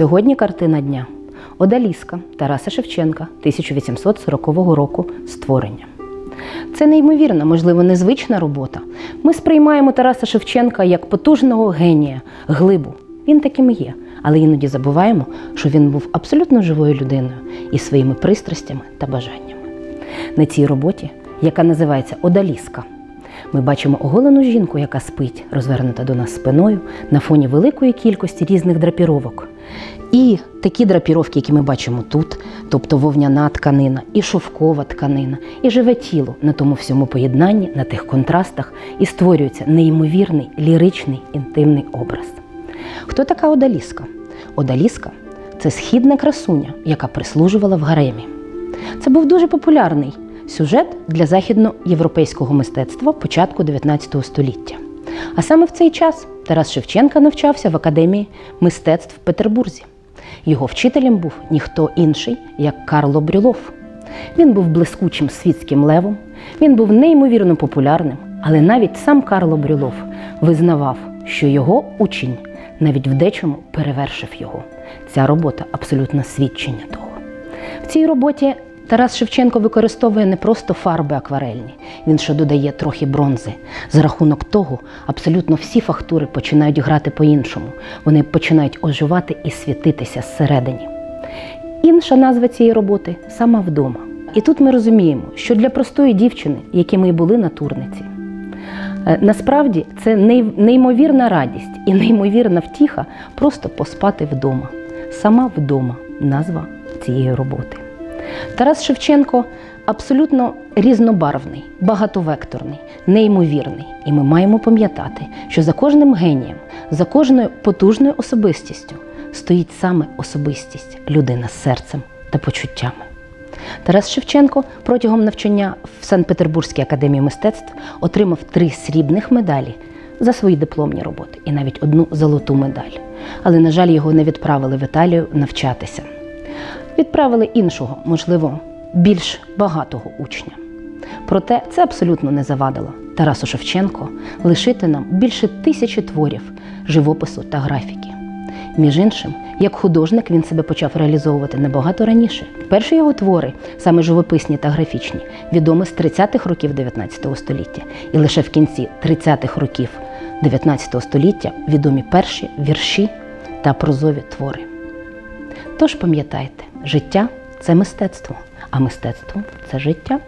Сьогодні картина дня Одаліска Тараса Шевченка 1840 року створення. Це неймовірна, можливо, незвична робота. Ми сприймаємо Тараса Шевченка як потужного генія, глибу. Він таким і є, але іноді забуваємо, що він був абсолютно живою людиною із своїми пристрастями та бажаннями. На цій роботі, яка називається Одаліска, ми бачимо оголену жінку, яка спить, розвернута до нас спиною на фоні великої кількості різних драпіровок. І такі драпіровки, які ми бачимо тут, тобто вовняна тканина, і шовкова тканина, і живе тіло на тому всьому поєднанні, на тих контрастах, і створюється неймовірний ліричний інтимний образ. Хто така Одаліска? Одаліска це східна красуня, яка прислужувала в гаремі. Це був дуже популярний сюжет для західноєвропейського мистецтва початку 19 століття. А саме в цей час Тарас Шевченка навчався в Академії мистецтв в Петербурзі. Його вчителем був ніхто інший, як Карло Брюлов. Він був блискучим світським левом, він був неймовірно популярним, але навіть сам Карло Брюлов визнавав, що його учень навіть в дечому перевершив його. Ця робота абсолютно свідчення того. В цій роботі Тарас Шевченко використовує не просто фарби акварельні, він ще додає трохи бронзи. За рахунок того, абсолютно всі фактури починають грати по-іншому. Вони починають оживати і світитися зсередині. Інша назва цієї роботи сама вдома. І тут ми розуміємо, що для простої дівчини, якими і були натурниці, е, насправді це неймовірна радість і неймовірна втіха просто поспати вдома. Сама вдома назва цієї роботи. Тарас Шевченко абсолютно різнобарвний, багатовекторний, неймовірний. І ми маємо пам'ятати, що за кожним генієм, за кожною потужною особистістю стоїть саме особистість, людина з серцем та почуттями. Тарас Шевченко протягом навчання в Санкт-Петербурзькій академії мистецтв отримав три срібних медалі за свої дипломні роботи і навіть одну золоту медаль. Але, на жаль, його не відправили в Італію навчатися. Відправили іншого, можливо, більш багатого учня. Проте це абсолютно не завадило Тарасу Шевченко лишити нам більше тисячі творів живопису та графіки. Між іншим, як художник він себе почав реалізовувати набагато раніше. Перші його твори, саме живописні та графічні, відомі з 30-х років 19 століття, і лише в кінці 30-х років 19 століття відомі перші вірші та прозові твори. Тож пам'ятайте, життя це мистецтво, а мистецтво це життя.